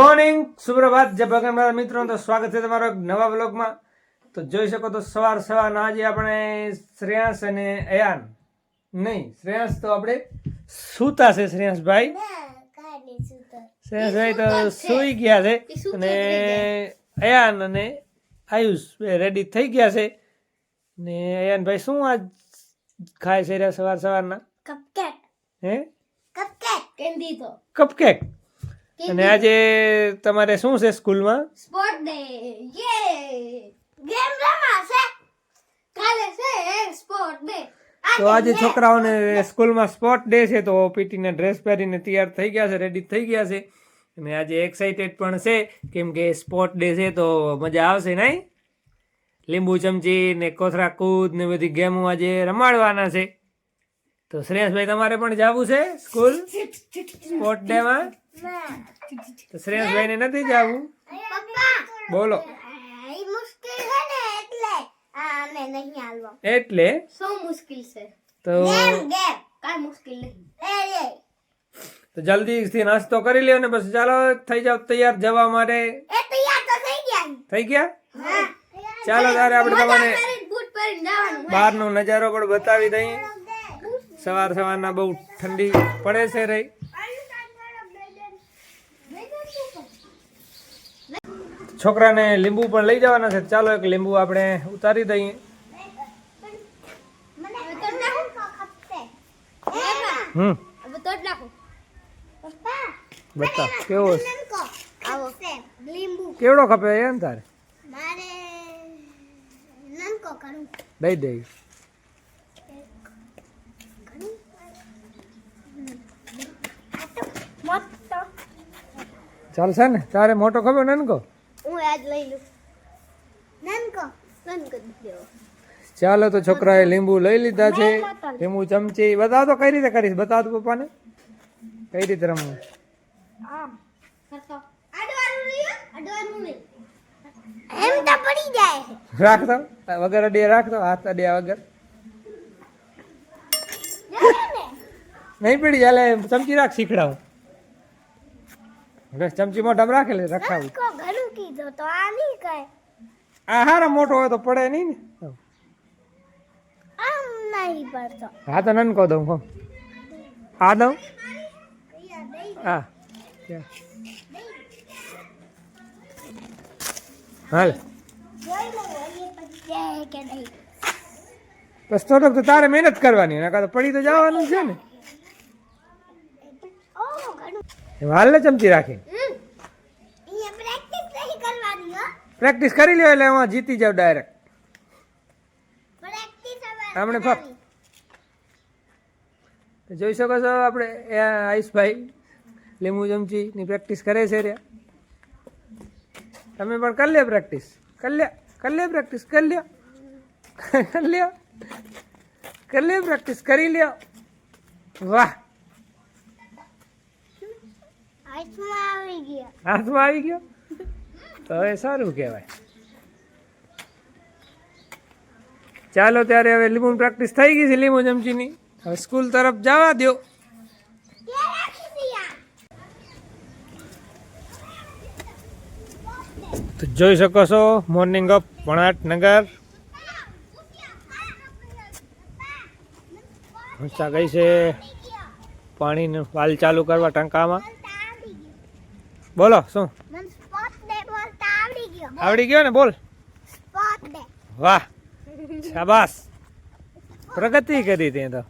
Morning સુપ્રભાત. જય ભગવાન મારા મિત્રો તો સ્વાગત છે તમારો એક નવા બ્લોગમાં તો જોઈ શકો તો સવાર સવારના આજે આપણે શ્રેયાસ અને અયાન નહીં શ્રેયાસ તો આપણે સૂતા છે શ્રેયાસભાઈ શ્રેયાસભાઈ તો સૂઈ ગયા છે અને અયાન અને આયુષ રેડી થઈ ગયા છે. ને અયાનભાઈ શું આજ ખાય છે રહ્યા સવાર સવારના? કપકેક હે? કપકેક કેન્ડી તો કપકેક અને આજે તમારે શું છે સ્કૂલમાં? સ્પોર્ટ ડે યે ગેમ રમાશે. કાલે છે સ્પોર્ટ ડે તો આજે છોકરાઓને સ્કૂલમાં સ્પોર્ટ ડે છે તો પીટીના ડ્રેસ પહેરીને તૈયાર થઈ ગયા છે રેડી થઈ ગયા છે. અને આજે એક્સાઇટેડ પણ છે કેમ કે સ્પોર્ટ ડે છે તો મજા આવશે નહીં? લીંબુ ચમચી ને કોથરા કૂદ ને બધી ગેમો આજે રમાડવાના છે. તો શ્રેયસભાઈ તમારે પણ જવું છે સ્કૂલ? સ્પોર્ટ ડેમાં તો શ્રેયસભાઈને નથી જવું? પપ્પા. બોલો. એ મુશ્કેલ છે ને એટલે આ અમે નહીં હાલવા. એટલે? શું મુશ્કેલ છે. તો ગેમ ગેમ. કાઈ મુશ્કેલ નહીં. એ તો જલ્દીથી નાસ્તો કરી લ્યો ને બસ ચાલો થઈ જાવ તૈયાર જવા માટે. એ તૈયાર તો થઈ ગયા થઈ ગયા? ચાલો તારે આપણે તમને બહારનો નજારો પણ બતાવી દઈએ સવાર સવારના બહુ ઠંડી પડે છે રહી. છોકરાને લીંબુ પણ લઈ જવાના છે. ચાલો એક લીંબુ આપણે ઉતારી દઈએ. હમ. કેવો કેવડો ખપે એમ તારે? દઈ દઈ ચાલશે ને, તારે મોટો ખબર નનકો આજ લઈ લઉં. નાનકો નાનકો દેવો ચાલો તો છોકરાએ લીંબુ લઈ લીધા છે. લીંબુ ચમચી બતાવ તો કઈ રીતે કરીશ? બતાવ તો પપ્પાને. કઈ રીતે રમવું? રાખતો? વગર અડે રાખતો? હાથ અડ્યા વગર? નહીં પડી ચાલે ચમચી રાખ શીખડાવું. ચમચી મોઢામાં રાખેલી રખાવું. કીધું તો આ નહીં કહે આ હારો મોટો હોય તો પડે નહીં ને. આમ નહીં પડતો. હા તો નનકો દઉં કહો આ દઉં? હા. હાલ. કે બસ થોડોક તો તારે મહેનત કરવાની નકર તો પડી તો જવાનું છે ને. હાલ ને ચમચી રાખી હમ અહીંયા પ્રેક્ટિસ નહીં કરવાની હો પ્રેક્ટિસ કરી લ્યો એટલે એમાં જીતી જાવ ડાયરેક્ટ આપણે ફક્ત જોઈ શકો છો આપણે આયુષભાઈ લીંબુ ચમચીની પ્રેક્ટિસ કરે છે રે. તમે પણ કરી લે પ્રેક્ટિસ. કરી લે કરી લે પ્રેક્ટિસ કરી લ્યો. કરી લ્યો. કરી લે પ્રેક્ટિસ કરી લ્યો. વાહ. હાથમાં આવી ગયા. હાથમાં આવી ગયો? તો હવે સારું કહેવાય. ચાલો ત્યારે હવે લીંબુ પ્રેક્ટિસ થઈ ગઈ છે લીંબુ ચમચીની. હવે સ્કૂલ તરફ જવા દો તો જોઈ શકો છો મોર્નિંગ ઓફ વણાટ નગર. હંસા ગઈ છે. પાણીને વાલ ચાલુ કરવા ટંકામાં. બોલો, શું મને સ્પોટ ડે બોલતા આવડી ગયો ને બોલ. વાહ શાબાશ. પ્રગતિ કરી તે. તો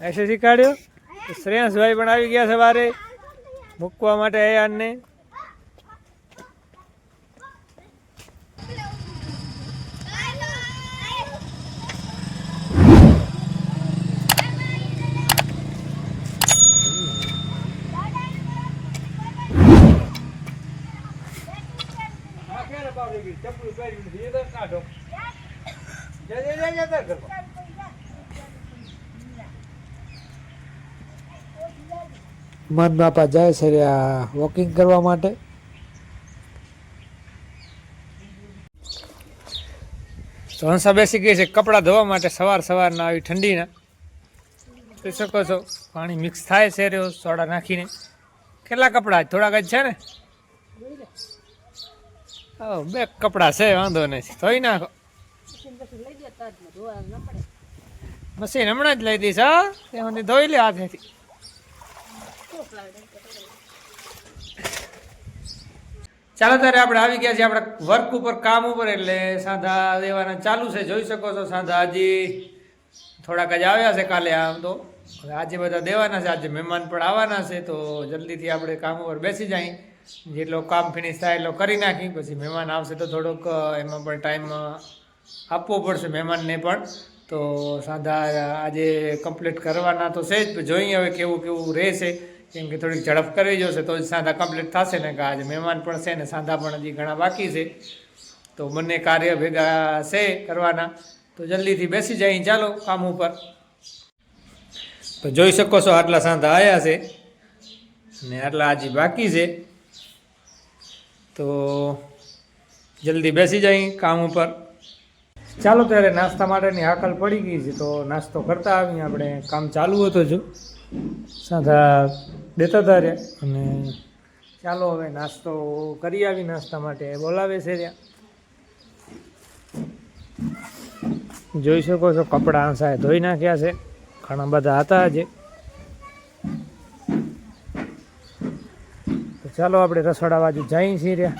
એસે શીખાડ્યો? તો પણ આવી ગયા સવારે મૂકવા માટે મન બાપા જાય આ વોકિંગ કરવા માટે. તો બેસી ગઈ છે કપડાં ધોવા માટે સવાર સવારના આવી ઠંડીના. જોઈ શકો છો, પાણી મિક્સ થાય છે રહ્યો સોડા નાખીને. કેટલા કપડાં? થોડાક જ છે ને? બે કપડાં છે, વાંધો નહીં. ધોઈ નાખો. મશીન હમણાં જ લઈ દઈશ, હા. ત્યાં ધોઈ લે હાથેથી. ચાલો, ત્યારે આપણે આવી ગયા છીએ આપણે વર્ક ઉપર, કામ ઉપર, એટલે સાંધા દેવાના ચાલુ છે. જોઈ શકો છો, સાંધા હજી થોડાક જ આવ્યા છે કાલે આમ તો. આજે બધા દેવાના છે, આજે મહેમાન પણ આવવાના છે, તો જલ્દીથી આપણે કામ ઉપર બેસી જાય. જેટલો કામ ફિનિશ થાય એટલો કરી નાખી, પછી મહેમાન આવશે તો થોડોક એમાં પણ ટાઈમ આપવો પડશે મહેમાનને પણ. તો સાંધા આજે કમ્પ્લીટ કરવાના તો છે જ જોઈએ હવે કેવું કેવું રહેશે. કેમ કે થોડીક ઝડપ કરવી જોશે, તો જ સાંધા કમ્પ્લીટ થશે. ને કે આજે મહેમાન પણ છે ને સાંધા પણ હજી ઘણા બાકી છે. તો બંને કાર્ય ભેગા છે કરવાના. તો જલ્દીથી બેસી જાય, ચાલો, કામ ઉપર. તો જોઈ શકો છો, આટલા સાંધા આવ્યા છે. ને આટલા હજી બાકી છે. તો જલ્દી બેસી જાય કામ ઉપર. ચાલો ત્યારે નાસ્તા માટેની હાકલ પડી ગઈ છે તો નાસ્તો કરતા આવીએ આપણે. કામ ચાલુ હતું જો. સાંધા દેતા હતા રહ્યા અને ચાલો હવે નાસ્તો કરી આવી નાસ્તા માટે. બોલાવે છે રહ્યા. જોઈ શકો છો કપડાં સાહેબ ધોઈ નાખ્યા છે. ઘણા બધા હતા આજે. ચાલો આપણે રસોડા બાજુ જઈ છીએ રહ્યા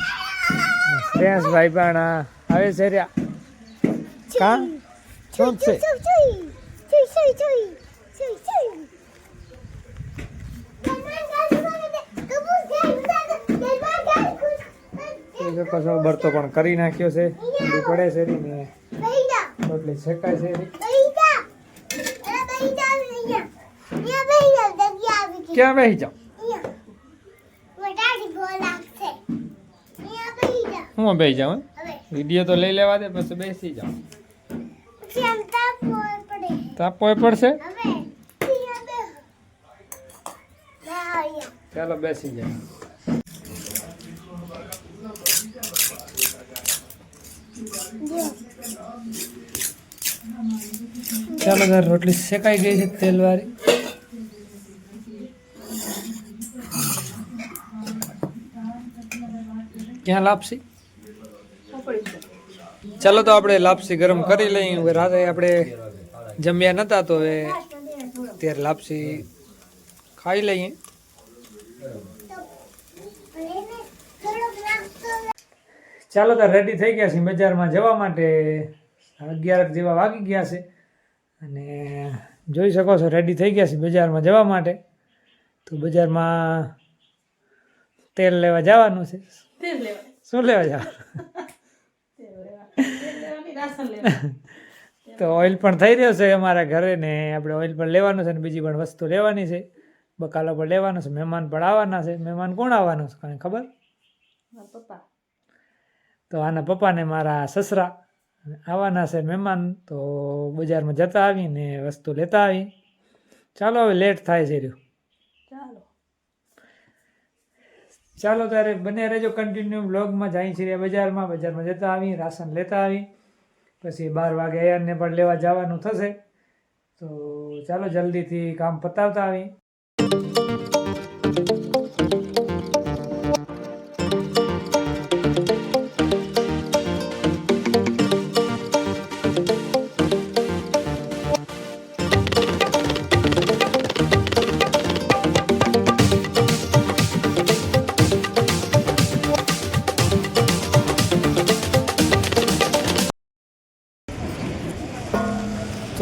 શ્રેયસભાઈ પણ આ આવે છે રહ્યા કા? શું છે? કસો બરતો પણ કરી નાખ્યો છે. ઠંડી પડે છે ને. રોટલી શેકાય છે ક્યાં બેસી જાઓ? હું બેસી જાઉં વીડિયો તો લઈ લેવા દે, પછી બેસી જાઓ તાપો પડશે? ચાલો, બેસી જાય ચાલો તાર રોટલી શેકાઈ ગઈ છે તેલવાળી. ક્યાં લાપસી? ચાલો તો આપણે લાપસી ગરમ કરી લઈએ. હવે રાતે આપણે જમ્યા નતા તો હવે ત્યારે લાપસી ખાઈ લઈએ. ચાલો તો રેડી થઈ ગયા છે બજારમાં જવા માટે. અગિયાર જેવા વાગી ગયા છે. અને જોઈ શકો છો રેડી થઈ ગયા છે બજારમાં જવા માટે. તો બજારમાં તેલ લેવા જવાનું છે. શું લેવા જવાનું? તો ઓઇલ પણ થઈ રહ્યો છે અમારા ઘરે ને આપણે ઓઇલ પણ લેવાનું છે ને બીજી પણ વસ્તુ લેવાની છે. બકાલો પણ લેવાનો છે મહેમાન પણ આવવાના છે. મહેમાન કોણ આવવાનું છે કાંઈ ખબર? તો આના પપ્પાને મારા સસરા આવવાના છે મહેમાન. તો બજારમાં જતા આવીને વસ્તુ લેતા આવી. ચાલો હવે લેટ થાય છે રહ્યું. ચાલો. ત્યારે બને રહેજો કન્ટિન્યુ બ્લોગમાં જાય છે બજારમાં. બજારમાં જતા આવી રાશન લેતા આવી. પછી બાર વાગે અયાનને પણ લેવા જવાનું થશે. તો ચાલો જલ્દીથી કામ પતાવતા આવી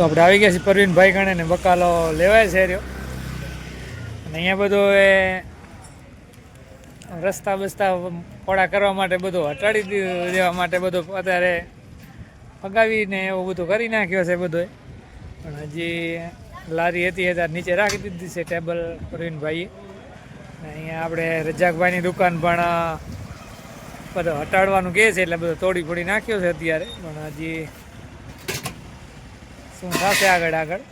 તો આપણે આવી ગયા છીએ પરવીનભાઈ ગણે ને બકાલો લેવાય છે રહ્યો. અને અહીંયા બધો એ રસ્તા બસ્તા પોળા કરવા માટે બધું હટાડી દેવા માટે બધું અત્યારે પગાવીને એવું બધું કરી નાખ્યો છે બધું પણ હજી લારી હતી એ નીચે રાખી દીધી છે ટેબલ પ્રવીણભાઈએ અહીંયા આપણે રજાકભાઈની દુકાન પણ બધું હટાડવાનું કહે છે એટલે બધું તોડી ફોડી નાખ્યો છે અત્યારે. પણ હજી શું થશે આગળ આગળ.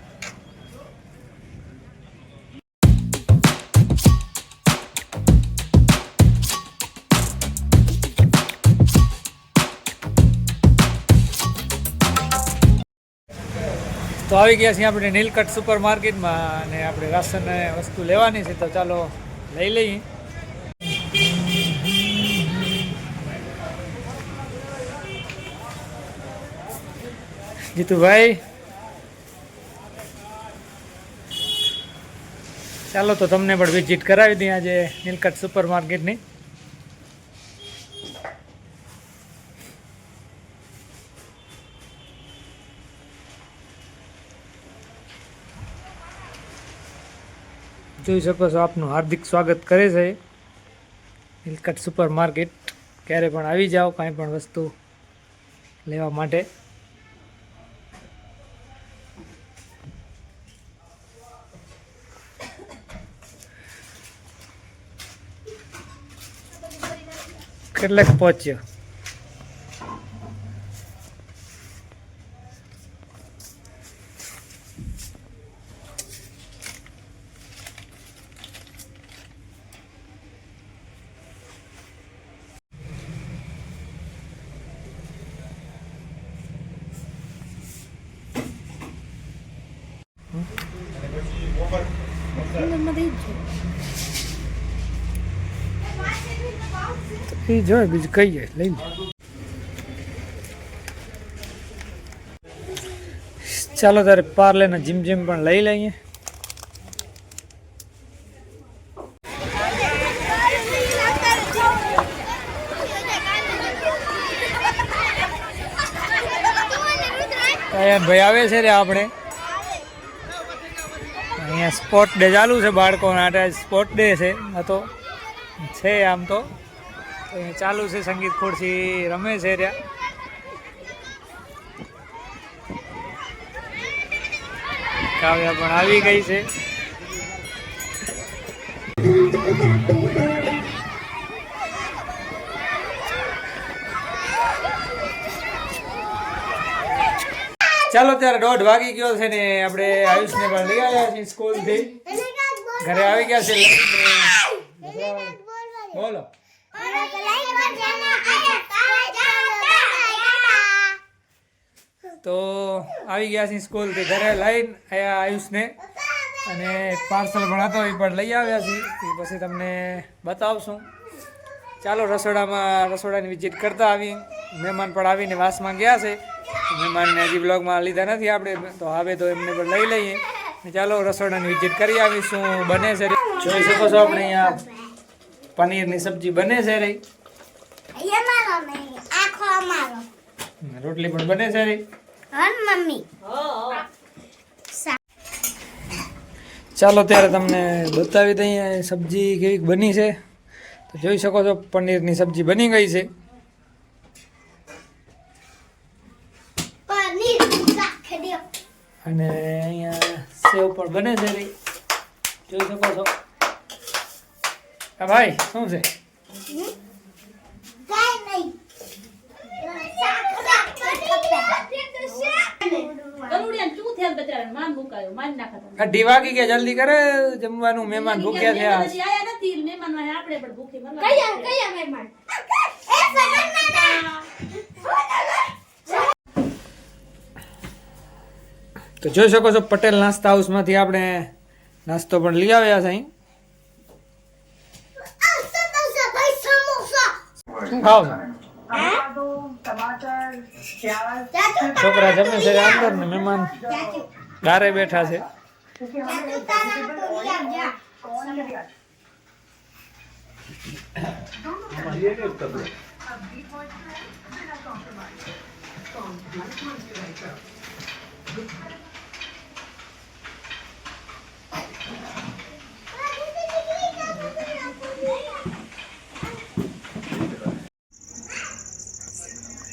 તો આવી ગયા છીએ આપણે નીલકંઠ સુપર માર્કેટમાં અને આપણે રાશન વસ્તુ લેવાની છે, તો ચાલો લઈ લઈએ. જીતુભાઈ ચાલો તો તમને પણ વિઝિટ કરાવી દઈએ આજે નીલકંઠ સુપર માર્કેટની જોઈ શકો છો આપનું હાર્દિક સ્વાગત કરે છે. નીલકંઠ સુપર માર્કેટ ક્યારે પણ આવી જાઓ, કાંઈ પણ વસ્તુ લેવા માટે. કેટલાક પહોંચ્યો? એ જોય બીજું કહીએ લઈ લે. ચાલો તારે પાર્લેના જીમ જીમ પણ લઈ લઈએ. ભાઈ આવે છે રે આપણે? અહીંયા સ્પોર્ટ ડે ચાલુ છે બાળકો માટે સ્પોર્ટ ડે છે, આ તો છે આમ તો. ચાલુ છે સંગીત ખુરશી રમે છે રહ્યા કાવ્યા પણ આવી ગઈ છે. ચાલો ત્યારે દોઢ વાગી ગયો છે ને આપણે આયુષને પણ લઈ આવ્યા છીએ સ્કૂલથી. ઘરે આવી ગયા છે. બોલો. તો આવી ગયા છીએ સ્કૂલથી ઘરે લઈને આયા આયુષને. અને પાર્સલ ભણાતો એ પણ લઈ આવ્યા છીએ. એ પછી તમને બતાવશું. ચાલો રસોડામાં, રસોડાની વિઝિટ કરતા આવી મહેમાન પણ આવીને વાસમાં ગયા છે. મહેમાનને હજી બ્લોગમાં લીધા નથી આપણે. તો આવે તો એમને પણ લઈ લઈએ. ચાલો રસોડાની વિઝિટ કરી આવીશું. બને છે. જોઈ શકો છો આપણે અહીંયા પનીરની સબ્જી બને છે રહી રોટલી પણ બને છે રહી મમ્મી. ચાલો ત્યારે તમને બતાવી દઈએ સબ્જી કેવી બની છે. તો જોઈ શકો છો પનીરની સબ્જી બની ગઈ છે. અને અહીંયા સેવ પણ બને છે રી. જોઈ શકો છો. હા ભાઈ શું છે. અઢી વાગી ગયા જલ્દી કરે જમવાનું મહેમાન ભૂખ્યા થયા. તો જોઈ શકો છો પટેલ નાસ્તા હાઉસમાંથી આપણે નાસ્તો પણ લઈ આવ્યા છે અહીં આવતો તો છે ભાઈ સમોસા શું ખાવ છો ચાચુ છોકરા જમે છે અંદર ને મહેમાન ચાચુ ગારે બેઠા છે ચાચુ તારા તો લિયા જા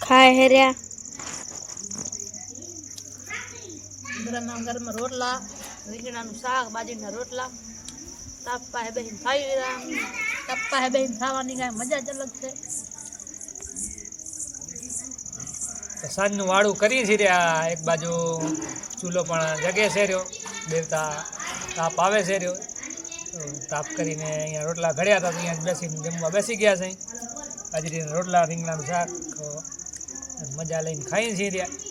ખાય હેર્યા ગરમા ગરમ રોટલા રીંગણાનું શાક બાજરીના રોટલા. તાપા હે બહેન ખાઈ રહ્યા. તાપા હે બહેન ખાવાની કાંઈ મજા જ અલગ છે. તો સાંજનું વાળું કરીએ છીએ રહ્યા. એક બાજુ ચૂલો પણ જગે છે રહ્યો. દેવતા તાપ આવે છે રહ્યો. તો તાપ કરીને અહીંયા રોટલા ઘડ્યા હતા અહીંયા બેસીને જમવા બેસી ગયા છે. બાજરીના રોટલા રીંગણાનું શાક મજા લઈને ખાઈએ છીએ રહ્યા